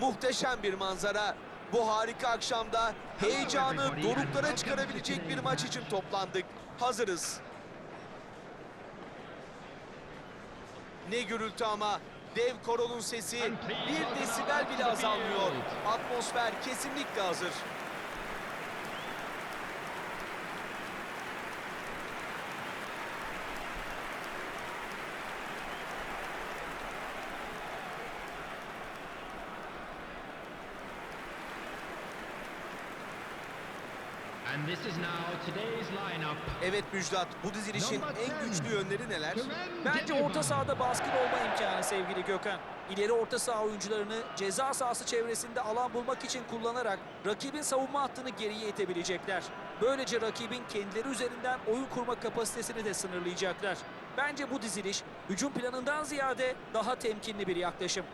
Muhteşem bir manzara. Bu harika akşamda heyecanı doruklara çıkarabilecek bir maç için toplandık. Hazırız. Ne gürültü ama dev koronun sesi bir desibel bile azalmıyor. Atmosfer kesinlikle hazır. Evet Müjdat, bu dizilişin en güçlü yönleri neler? Bence orta sahada baskın olma imkanı sevgili Gökhan. İleri orta saha oyuncularını ceza sahası çevresinde alan bulmak için kullanarak rakibin savunma hattını geriye itebilecekler. Böylece rakibin kendileri üzerinden oyun kurma kapasitesini de sınırlayacaklar. Bence bu diziliş hücum planından ziyade daha temkinli bir yaklaşım.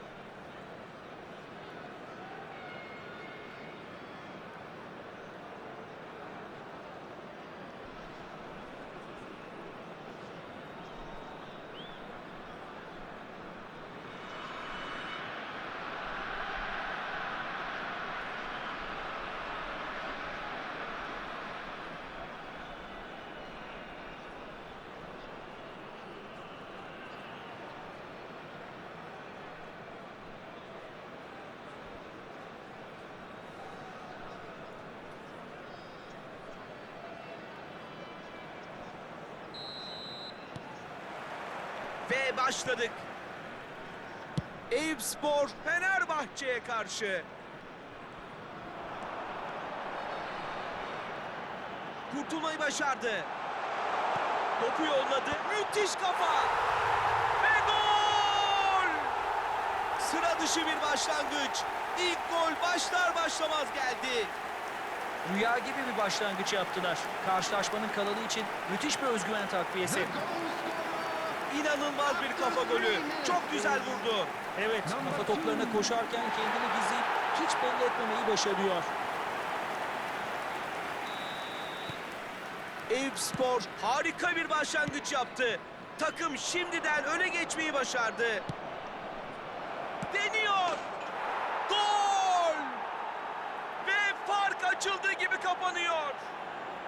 Ve başladık. Eyüp Spor Fenerbahçe'ye karşı. Kurtulmayı başardı. Topu yolladı. Müthiş kafa. Ve gol! Sıra dışı bir başlangıç. İlk gol başlar başlamaz geldi. Rüya gibi bir başlangıç yaptılar. Karşılaşmanın kalanı için müthiş bir özgüven takviyesi. İnanılmaz bir kafa golü. Çok güzel vurdu. Evet, kafa toplarına koşarken kendini gizleyip hiç belli etmemeyi başarıyor. Eyüp Spor harika bir başlangıç yaptı. Takım şimdiden öne geçmeyi başardı. Deniyor. Gol! Ve fark açıldığı gibi kapanıyor.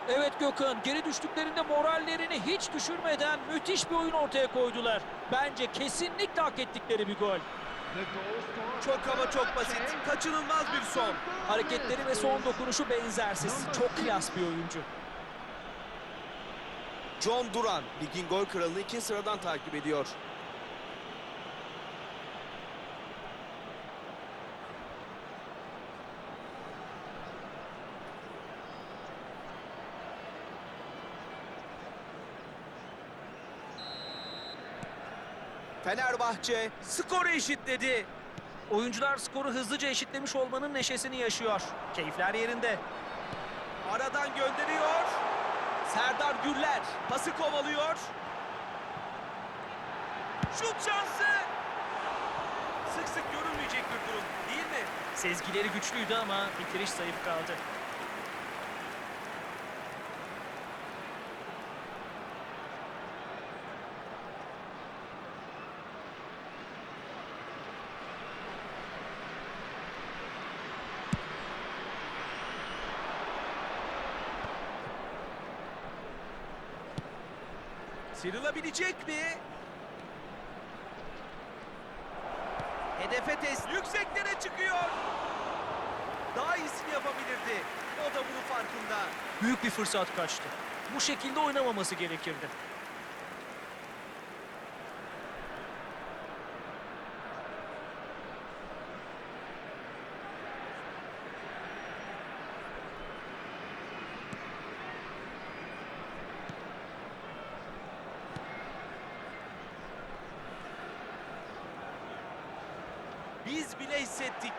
Evet Gökhan, geri düştüklerinde morallerini hiç düşürmeden müthiş bir oyun ortaya koydular. Bence kesinlikle hak ettikleri bir gol. Çok ama çok basit. Kaçınılmaz bir son. Hareketleri ve son dokunuşu benzersiz. Çok klas bir oyuncu. John Duran ligin gol kralını iki sıradan takip ediyor. Fenerbahçe skoru eşitledi. Oyuncular skoru hızlıca eşitlemiş olmanın neşesini yaşıyor. Keyifler yerinde. Aradan gönderiyor. Serdar Gürler pası kovalıyor. Şut şansı. Sık sık görülmeyecek bir durum değil mi? Sezgileri güçlüydü ama bitiriş zayıf kaldı. Sıyrılabilecek mi? Hedefe test yükseklere çıkıyor. Daha iyisini yapabilirdi. O da bunun farkında. Büyük bir fırsat kaçtı. Bu şekilde oynamaması gerekirdi. Hissettik.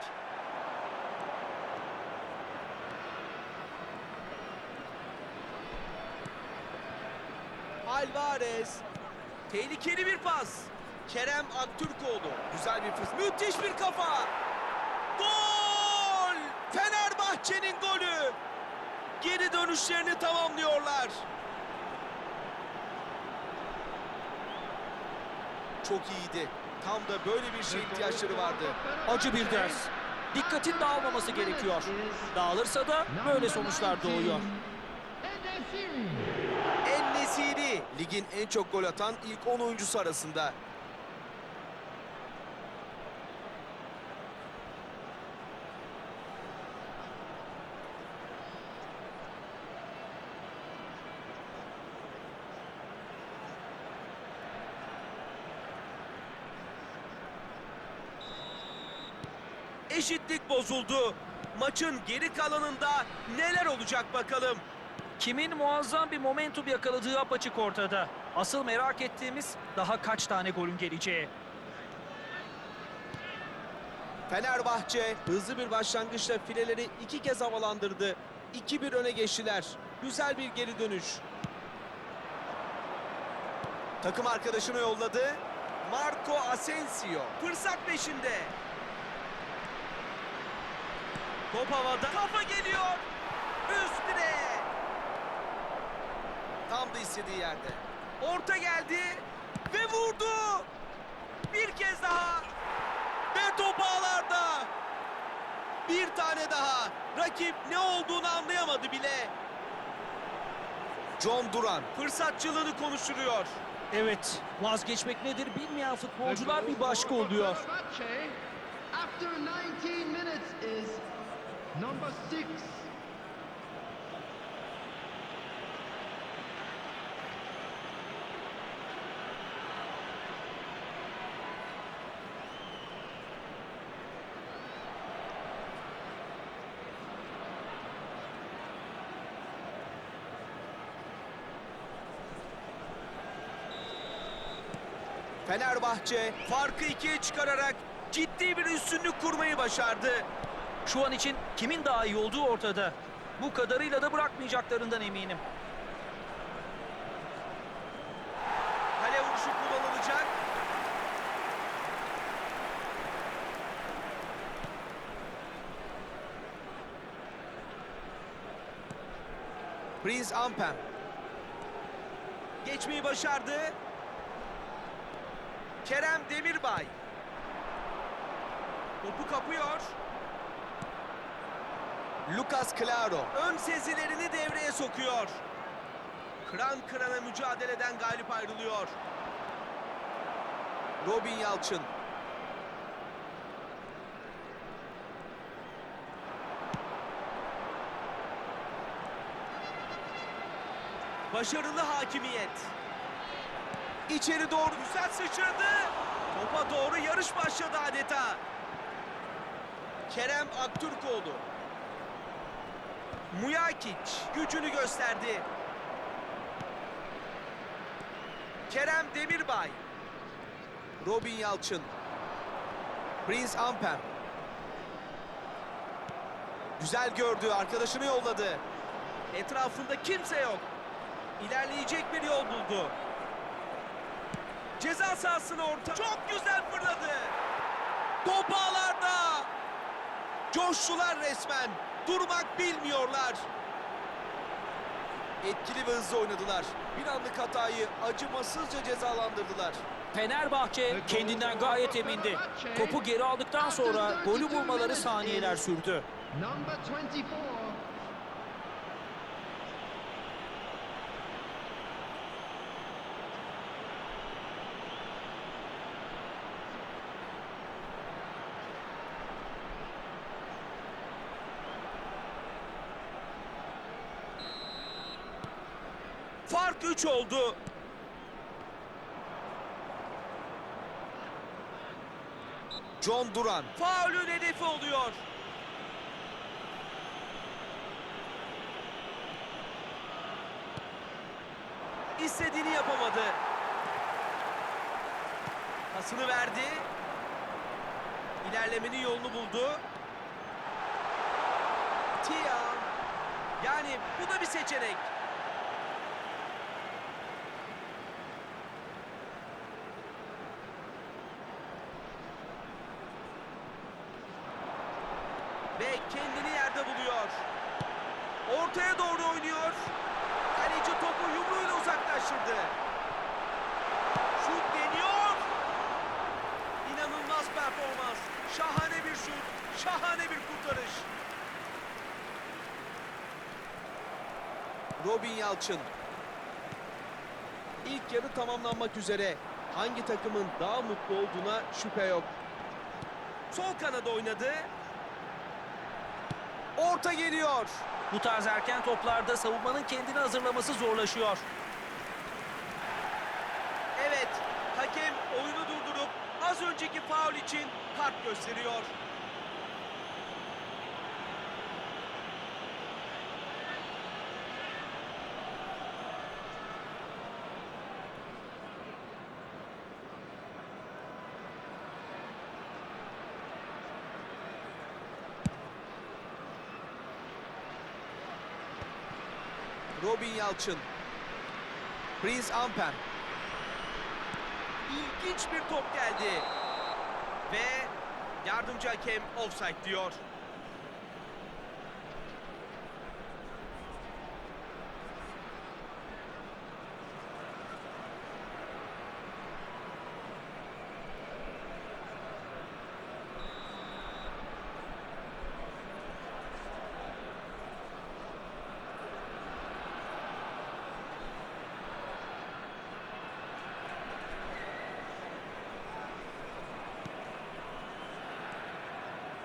Alvarez. Tehlikeli bir pas. Kerem Aktürkoğlu. Güzel bir fırs. Müthiş bir kafa. Gol! Fenerbahçe'nin golü. Geri dönüşlerini tamamlıyorlar. Çok iyiydi. Tam da böyle bir şey ihtiyaçları vardı. Acı bir ders. Dikkatin dağılmaması gerekiyor. Dağılırsa da böyle sonuçlar doğuyor. En Nesiri ligin en çok gol atan ilk 10 oyuncusu arasında. Eşitlik bozuldu. Maçın geri kalanında neler olacak bakalım. Kimin muazzam bir momentum yakaladığı apaçık ortada. Asıl merak ettiğimiz daha kaç tane golün geleceği. Fenerbahçe hızlı bir başlangıçla fileleri iki kez havalandırdı. 2-1 öne geçtiler. Güzel bir geri dönüş. Takım arkadaşını yolladı. Marco Asensio. Fırsat peşinde. Top havada. Kafa geliyor. Üstüne. Tam da istediği yerde. Orta geldi. Ve vurdu. Bir kez daha. Ve top ağlarda. Bir tane daha. Rakip ne olduğunu anlayamadı bile. John Duran fırsatçılığını konuşturuyor. Evet, vazgeçmek nedir bilmeyen futbolcular bir başka oluyor. Number six. Fenerbahçe farkı ikiye çıkararak ciddi bir üstünlük kurmayı başardı. Şu an için kimin daha iyi olduğu ortada. Bu kadarıyla da bırakmayacaklarından eminim. Kale vuruşu kullanılacak. Prince Ampem. Geçmeyi başardı. Kerem Demirbay. Topu kapıyor. Lucas Claro ön sezilerini devreye sokuyor. Kıran kırana mücadeleden galip ayrılıyor. Robin Yalçın. Başarılı hakimiyet. İçeri doğru güzel sıçradı. Topa doğru yarış başladı adeta. Kerem Aktürkoğlu. Mujakic gücünü gösterdi. Kerem Demirbay. Robin Yalçın. Prince Ampem. Güzel gördü, arkadaşını yolladı. Etrafında kimse yok. İlerleyecek bir yol buldu. Ceza sahasına orta. Çok güzel fırladı. Top ağlarda. Coştular resmen. Durmak bilmiyorlar. Etkili ve hızlı oynadılar. Bir anlık hatayı acımasızca cezalandırdılar. Fenerbahçe kendinden gayet emindi. Topu geri aldıktan sonra golü bulmaları saniyeler sürdü. Number 24. Fark 3 oldu. John Duran faulün hedefi oluyor. İstediğini yapamadı. Pasını verdi. İlerlemenin yolunu buldu. Tia. Yani bu da bir seçenek. ve kendini yerde buluyor. Ortaya doğru oynuyor. Kaleci topu yumruğuyla uzaklaştırdı. Şut deniyor. İnanılmaz performans. Şahane bir şut. Şahane bir kurtarış. Robin Yalçın. İlk yarı tamamlanmak üzere. Hangi takımın daha mutlu olduğuna şüphe yok. Sol kanada oynadı. Orta geliyor. Bu tarz erken toplarda savunmanın kendini hazırlaması zorlaşıyor. Evet, hakem oyunu durdurup az önceki faul için kart gösteriyor. Robin Yalçın. Prince Ampen. İlginç bir top geldi. Ve yardımcı hakem offside diyor.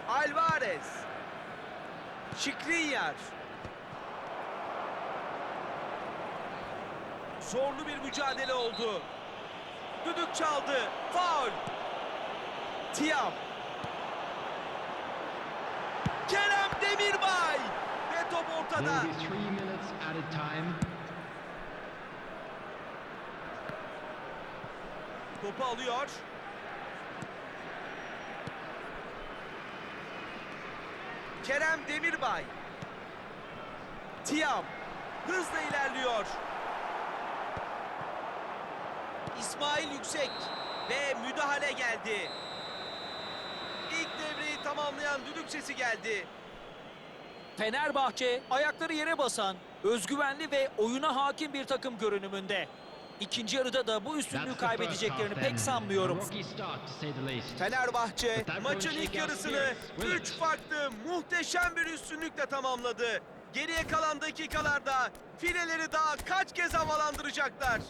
Alvarez. Şikrinyar. Zorlu bir mücadele oldu. Düdük çaldı. Faul. Tiam. Kerem Demirbay. Ve top ortada. Topu alıyor. Kerem Demirbay. Tiam. Hızla ilerliyor. İsmail Yüksek. Ve müdahale geldi. İlk devreyi tamamlayan düdük sesi geldi. Fenerbahçe ayakları yere basan, özgüvenli ve oyuna hakim bir takım görünümünde. İkinci yarıda da bu üstünlüğü kaybedeceklerini pek sanmıyorum. Fenerbahçe maçın ilk yarısını spirits, will 3 it? farklı muhteşem bir üstünlükle tamamladı. Geriye kalan dakikalarda fileleri daha kaç kez havalandıracaklar?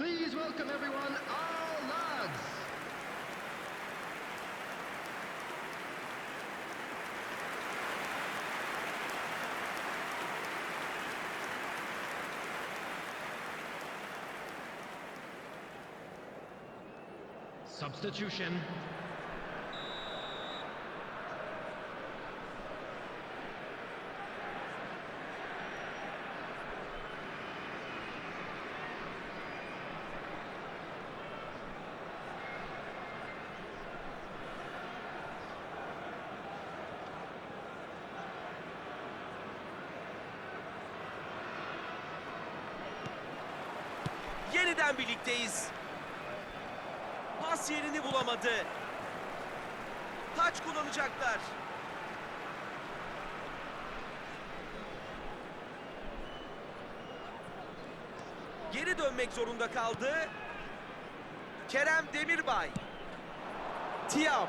Please welcome everyone, all lads. Substitution. Kullanacaklar. Geri dönmek zorunda kaldı. Kerem Demirbay. Tiam.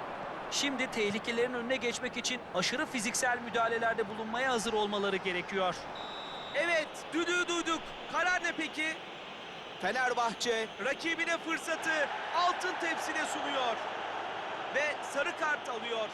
Şimdi tehlikelerin önüne geçmek için aşırı fiziksel müdahalelerde bulunmaya hazır olmaları gerekiyor. Evet, düdüğü duyduk. Karar ne peki? Fenerbahçe rakibine fırsatı altın tepside sunuyor. Ve sarı kart alıyor.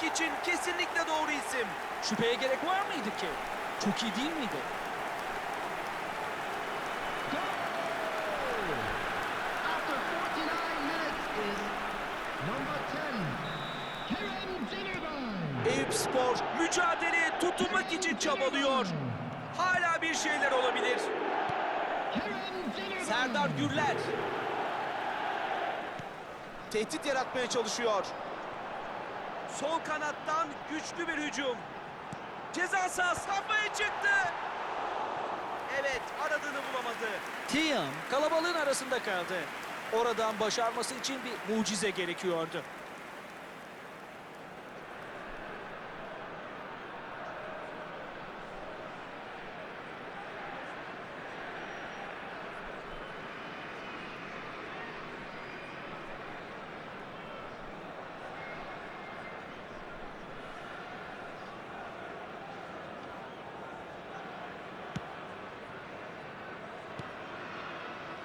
şampiyonluk için kesinlikle doğru isim. Şüpheye gerek var mıydı ki? Çok iyi değil miydi? Goal! After 49 minutes is number 10, Kerem Demirbay. Eyüp Spor mücadeleye tutunmak için çabalıyor. Hala bir şeyler olabilir. Serdar Gürler. Tehdit yaratmaya çalışıyor. Sol kanattan güçlü bir hücum. Ceza sahası çıktı. Evet aradığını bulamadı. Tiam kalabalığın arasında kaldı. Oradan başarması için bir mucize gerekiyordu.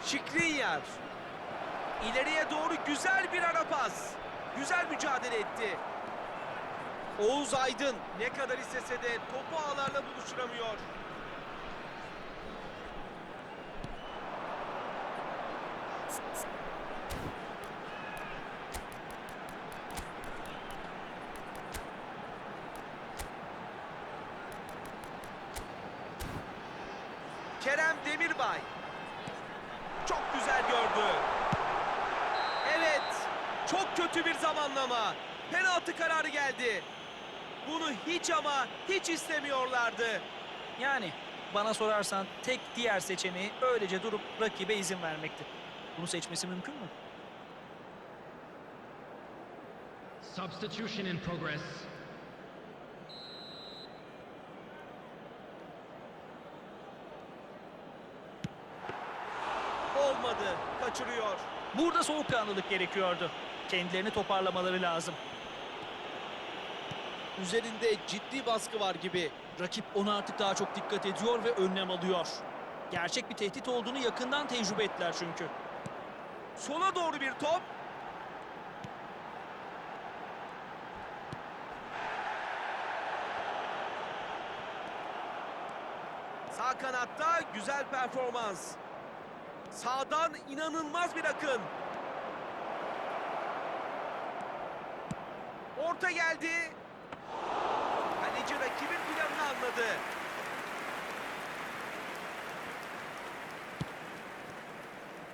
Şikrinyar. İleriye doğru güzel bir ara pas. Güzel mücadele etti. Oğuz Aydın ne kadar istese de topu ağlarla buluşturamıyor. Kerem Demirbay. Çok güzel gördü. Evet, çok kötü bir zamanlama. Penaltı kararı geldi. Bunu hiç ama hiç istemiyorlardı. Yani bana sorarsan tek diğer seçeneği öylece durup rakibe izin vermekti. Bunu seçmesi mümkün mü? Substitution in progress. Olmadı, kaçırıyor. Burada soğukkanlılık gerekiyordu. Kendilerini toparlamaları lazım. Üzerinde ciddi baskı var gibi. Rakip ona artık daha çok dikkat ediyor ve önlem alıyor. Gerçek bir tehdit olduğunu yakından tecrübe ettiler çünkü. Sola doğru bir top. Sağ kanatta güzel performans. Sağdan inanılmaz bir akın. Orta geldi. Kaleci rakibin planını anladı.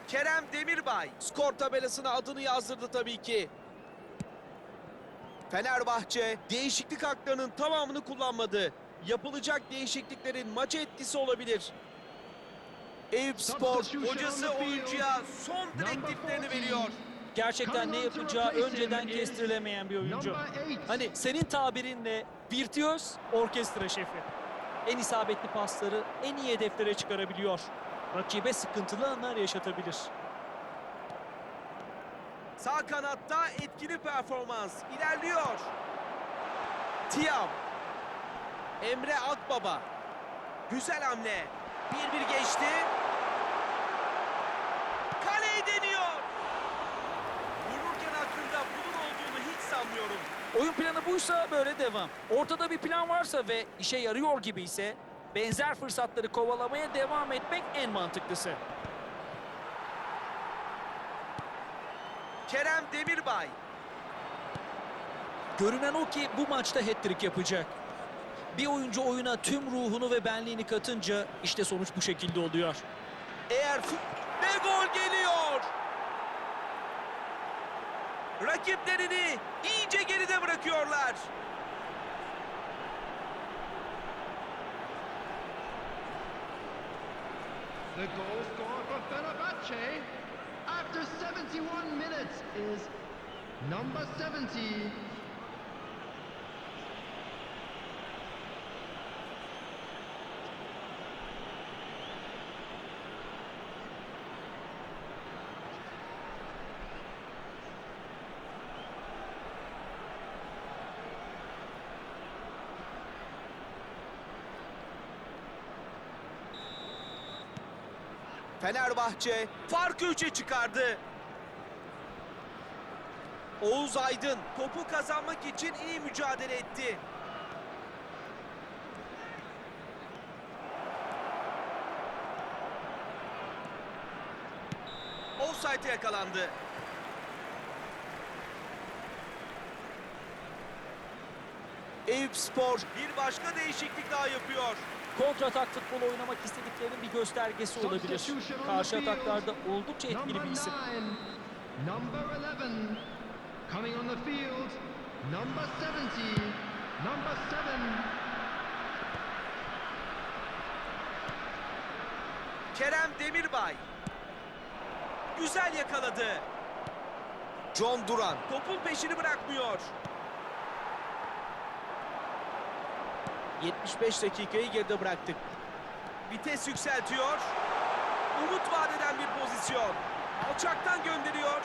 Kerem Demirbay skor tabelasına adını yazdırdı tabii ki. Fenerbahçe değişiklik haklarının tamamını kullanmadı. Yapılacak değişikliklerin maça etkisi olabilir. Eyüp Spor hocası oyuncuya son direktiflerini veriyor. Gerçekten ne yapacağı önceden kestirilemeyen bir oyuncu. Number 8. Hani senin tabirinle virtüöz orkestra şefi. En isabetli pasları en iyi hedeflere çıkarabiliyor. Rakibe sıkıntılı anlar yaşatabilir. Sağ kanatta etkili performans ilerliyor. Tiam. Emre Akbaba. Güzel hamle. Bir bir geçti. Kaleyi deniyor. Vururken aklında bunun sanmıyorum. Oyun planı buysa böyle devam. Ortada bir plan varsa ve işe yarıyor gibi ise benzer fırsatları kovalamaya devam etmek en mantıklısı. Kerem Demirbay. Görünen o ki bu maçta hat-trick yapacak. Bir oyuncu oyuna tüm ruhunu ve benliğini katınca işte sonuç bu şekilde oluyor. Eğer ve gol geliyor. Rakiplerini iyice geride bırakıyorlar. The goal scorer for Fenerbahce after 71 minutes is number 70, Fenerbahçe farkı 3'e çıkardı. Oğuz Aydın topu kazanmak için iyi mücadele etti. Offside'e yakalandı. Eyüp Spor bir başka değişiklik daha yapıyor. Kontratak futbol oynamak istediklerinin bir göstergesi olabilir. Karşı ataklarda oldukça etkili bir isim. number 11, coming on the field, number 70, number 7. Kerem Demirbay. Güzel yakaladı. John Duran topun peşini bırakmıyor. 75 dakikayı geride bıraktık. Vites yükseltiyor. Umut vaat eden bir pozisyon. Alçaktan gönderiyor.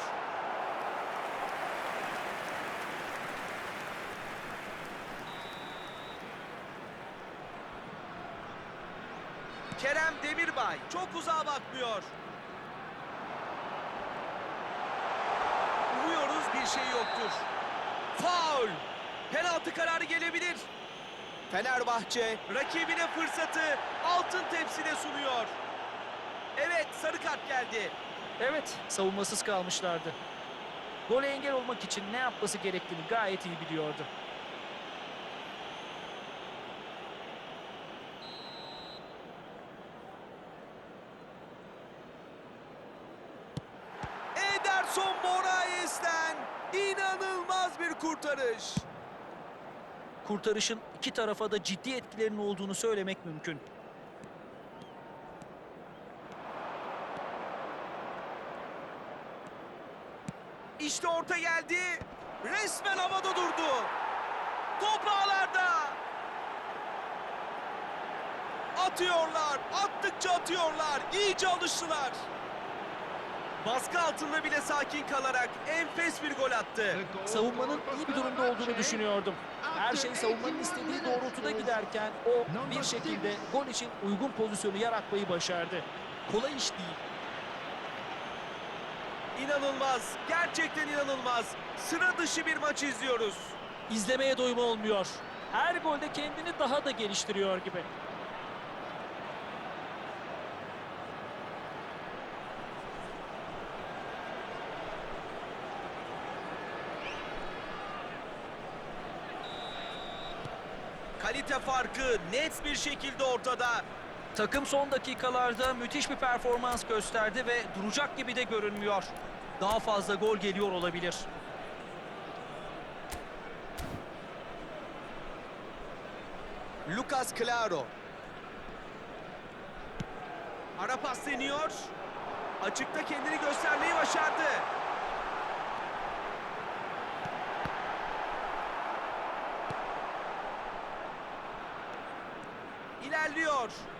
Kerem Demirbay çok uzağa bakmıyor. Umuyoruz bir şey yoktur. Faul. Penaltı kararı gelebilir. Fenerbahçe rakibine fırsatı altın tepside sunuyor. Evet sarı kart geldi. Evet, savunmasız kalmışlardı. Gole engel olmak için ne yapması gerektiğini gayet iyi biliyordu. Ederson Moraes'ten inanılmaz bir kurtarış. Kurtarışın iki tarafa da ciddi etkilerinin olduğunu söylemek mümkün. İşte orta geldi. Resmen havada durdu. Top ağlarda. Atıyorlar. Attıkça atıyorlar. İyice alıştılar. Baskı altında bile sakin kalarak enfes bir gol attı. Savunmanın iyi bir durumda olduğunu düşünüyordum. Her şey savunmanın istediği doğrultuda giderken o bir şekilde gol için uygun pozisyonu yaratmayı başardı. Kolay iş değil. İnanılmaz. Gerçekten inanılmaz. Sıra dışı bir maç izliyoruz. İzlemeye doyum olmuyor. Her golde kendini daha da geliştiriyor gibi. Kalite farkı net bir şekilde ortada. Takım son dakikalarda müthiş bir performans gösterdi ve duracak gibi de görünmüyor. Daha fazla gol geliyor olabilir. Lucas Claro. Ara pas deniyor. Açıkta kendini göstermeyi başardı. İlerliyor.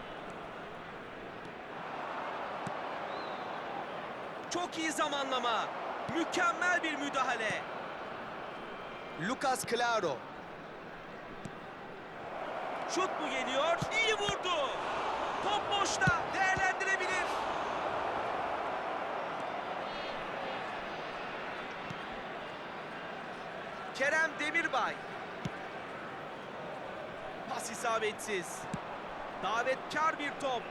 Çok iyi zamanlama. Mükemmel bir müdahale. Lucas Claro. Şut mu geliyor? İyi vurdu. Top boşta. Değerlendirebilir. Kerem Demirbay. Pas isabetsiz. Davetkar bir top.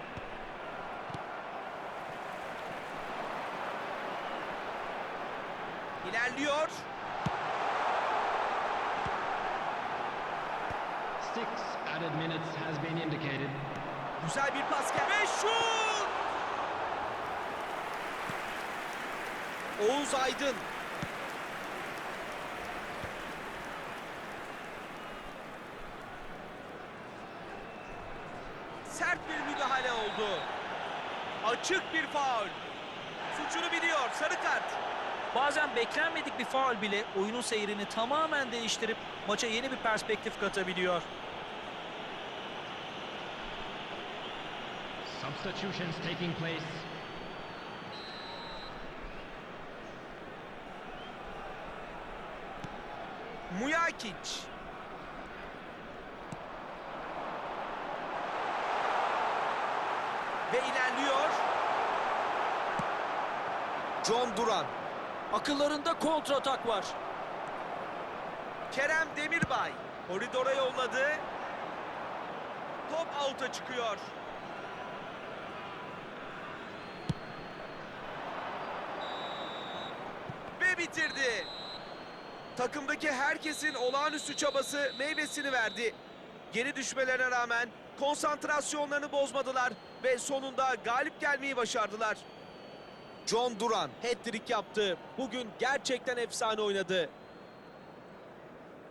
İlerliyor. Six added minutes has been indicated. Güzel bir pas gel. Ve şut! Oğuz Aydın. Sert bir müdahale oldu. Açık bir faul. Suçunu biliyor. Sarı kart. Bazen beklenmedik bir faul bile oyunun seyrini tamamen değiştirip maça yeni bir perspektif katabiliyor. Substitutions taking place. Mujakic. Ve ilerliyor. John Duran. Akıllarında kontratak var. Kerem Demirbay koridora yolladı. Top out'a çıkıyor. Ve bitirdi. Takımdaki herkesin olağanüstü çabası meyvesini verdi. Geri düşmelerine rağmen konsantrasyonlarını bozmadılar ve sonunda galip gelmeyi başardılar. John Duran hat-trick yaptı. Bugün gerçekten efsane oynadı.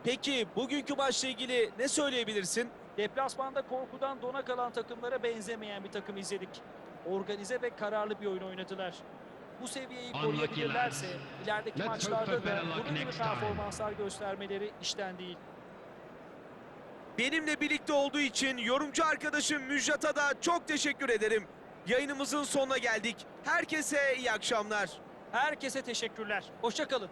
Peki bugünkü maçla ilgili ne söyleyebilirsin? Deplasmanda korkudan dona kalan takımlara benzemeyen bir takım izledik. Organize ve kararlı bir oyun oynadılar. Bu seviyeyi koruyabilirlerse ilerideki Let's maçlarda da bunun gibi performanslar göstermeleri işten değil. Benimle birlikte olduğu için yorumcu arkadaşım Müjdat'a da çok teşekkür ederim. Yayınımızın sonuna geldik. Herkese iyi akşamlar. Herkese teşekkürler. Hoşça kalın.